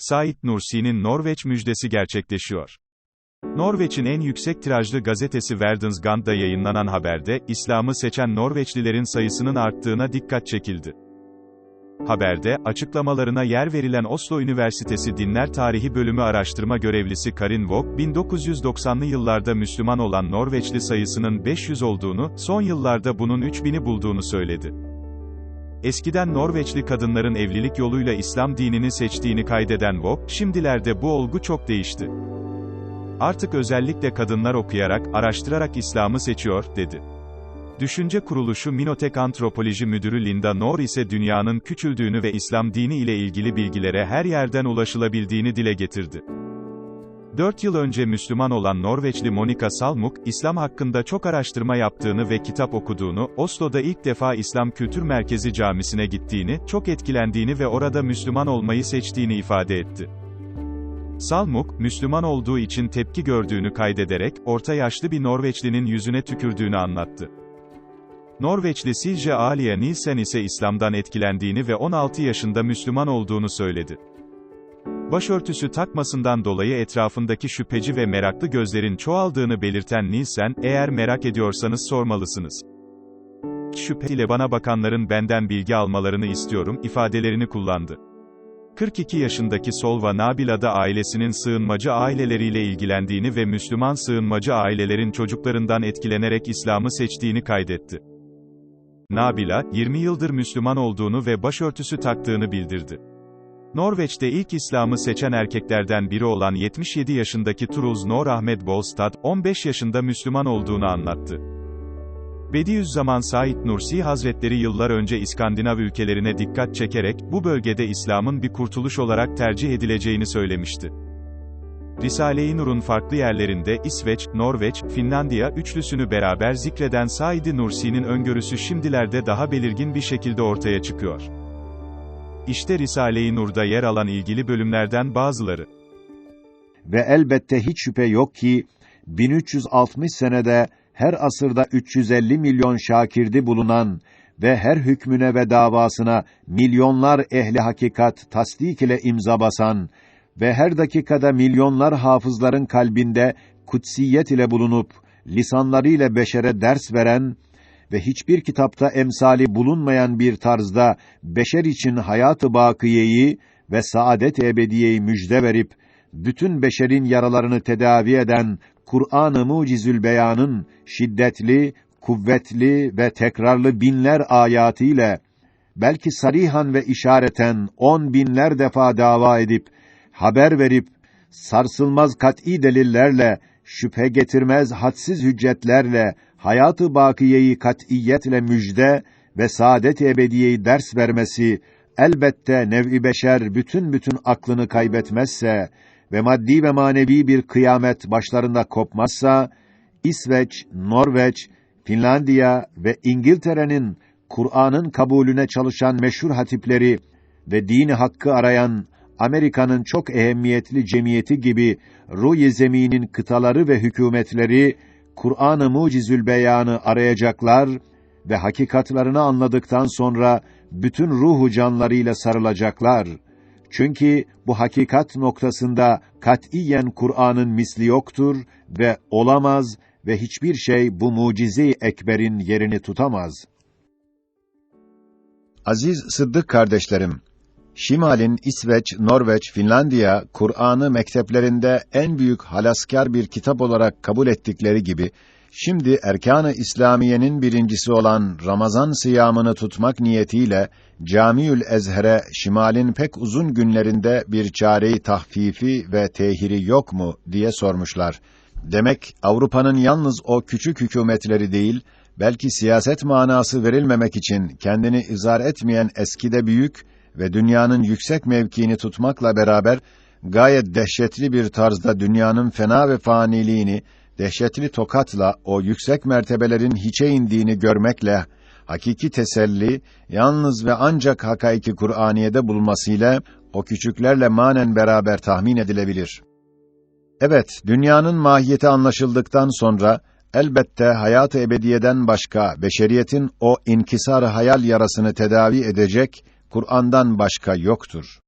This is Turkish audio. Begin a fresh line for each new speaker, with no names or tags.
Said Nursi'nin Norveç müjdesi gerçekleşiyor. Norveç'in en yüksek tirajlı gazetesi Verdensgand'da yayınlanan haberde, İslam'ı seçen Norveçlilerin sayısının arttığına dikkat çekildi. Haberde, açıklamalarına yer verilen Oslo Üniversitesi Dinler Tarihi Bölümü araştırma görevlisi Karin Vog, 1990'lı yıllarda Müslüman olan Norveçli sayısının 500 olduğunu, son yıllarda bunun 3000'i bulduğunu söyledi. Eskiden Norveçli kadınların evlilik yoluyla İslam dinini seçtiğini kaydeden Vog, şimdilerde bu olgu çok değişti. Artık özellikle kadınlar okuyarak, araştırarak İslam'ı seçiyor, dedi. Düşünce kuruluşu Minotek Antropoloji Müdürü Linda Nor ise dünyanın küçüldüğünü ve İslam dini ile ilgili bilgilere her yerden ulaşılabildiğini dile getirdi. 4 yıl önce Müslüman olan Norveçli Monica Salmuk, İslam hakkında çok araştırma yaptığını ve kitap okuduğunu, Oslo'da ilk defa İslam Kültür Merkezi Camisi'ne gittiğini, çok etkilendiğini ve orada Müslüman olmayı seçtiğini ifade etti. Salmuk, Müslüman olduğu için tepki gördüğünü kaydederek, orta yaşlı bir Norveçlinin yüzüne tükürdüğünü anlattı. Norveçli Silje Alia Nielsen ise İslam'dan etkilendiğini ve 16 yaşında Müslüman olduğunu söyledi. Başörtüsü takmasından dolayı etrafındaki şüpheci ve meraklı gözlerin çoğaldığını belirten Nielsen, eğer merak ediyorsanız sormalısınız. Şüphe ile bana bakanların benden bilgi almalarını istiyorum, ifadelerini kullandı. 42 yaşındaki Solva Nabila da ailesinin sığınmacı aileleriyle ilgilendiğini ve Müslüman sığınmacı ailelerin çocuklarından etkilenerek İslam'ı seçtiğini kaydetti. Nabila, 20 yıldır Müslüman olduğunu ve başörtüsü taktığını bildirdi. Norveç'te ilk İslam'ı seçen erkeklerden biri olan 77 yaşındaki Truls Nor Ahmed Bolstad, 15 yaşında Müslüman olduğunu anlattı. Bediüzzaman Said Nursi Hazretleri yıllar önce İskandinav ülkelerine dikkat çekerek, bu bölgede İslam'ın bir kurtuluş olarak tercih edileceğini söylemişti. Risale-i Nur'un farklı yerlerinde İsveç, Norveç, Finlandiya üçlüsünü beraber zikreden Said Nursi'nin öngörüsü şimdilerde daha belirgin bir şekilde ortaya çıkıyor. İşte Risale-i Nur'da yer alan ilgili bölümlerden bazıları.
Ve elbette hiç şüphe yok ki 1360 senede her asırda 350 milyon şakirdi bulunan ve her hükmüne ve davasına milyonlar ehli hakikat tasdik ile imza basan ve her dakikada milyonlar hafızların kalbinde kutsiyet ile bulunup lisanlarıyla beşere ders veren ve hiçbir kitapta emsali bulunmayan bir tarzda beşer için hayatı bakiyeyi ve saadet ebediyeyi müjde verip bütün beşerin yaralarını tedavi eden Kur'an-ı Mucizül Beyan'ın şiddetli, kuvvetli ve tekrarlı binler ayatıyla belki sarihan ve işareten on binler defa dava edip haber verip sarsılmaz kat'î delillerle şüphe getirmez hadsiz hüccetlerle hayatı bakiyeyi kat'iyetle müjde ve saadet ebediyeyi ders vermesi elbette nev'i beşer bütün bütün aklını kaybetmezse ve maddi ve manevi bir kıyamet başlarında kopmazsa İsveç, Norveç, Finlandiya ve İngiltere'nin Kur'an'ın kabulüne çalışan meşhur hatipleri ve dini hakkı arayan Amerika'nın çok ehemmiyetli cemiyeti gibi ruh zeminin kıtaları ve hükümetleri Kur'an-ı Mucizül Beyan'ı arayacaklar ve hakikatlarını anladıktan sonra bütün ruhu canlarıyla sarılacaklar. Çünkü bu hakikat noktasında katiyen Kur'an'ın misli yoktur ve olamaz ve hiçbir şey bu mucize-i ekberin yerini tutamaz. Aziz Sıddık kardeşlerim, Şimal'in İsveç, Norveç, Finlandiya, Kur'an'ı mekteplerinde en büyük halaskar bir kitap olarak kabul ettikleri gibi, şimdi erkan-ı İslamiyenin birincisi olan Ramazan sıyamını tutmak niyetiyle, Camiül Ezher'e Şimal'in pek uzun günlerinde bir çareyi tahfifi ve tehiri yok mu diye sormuşlar. Demek Avrupa'nın yalnız o küçük hükümetleri değil, belki siyaset manası verilmemek için kendini izar etmeyen eskide büyük ve dünyanın yüksek mevkiini tutmakla beraber gayet dehşetli bir tarzda dünyanın fena ve faniliğini dehşetli tokatla o yüksek mertebelerin hiçe indiğini görmekle hakiki teselli yalnız ve ancak hakaiki Kur'aniyede bulmasıyla o küçüklerle manen beraber tahmin edilebilir. Evet, dünyanın mahiyeti anlaşıldıktan sonra elbette hayat-ı ebediyeden başka beşeriyetin o inkisar hayal yarasını tedavi edecek Kur'an'dan başka yoktur.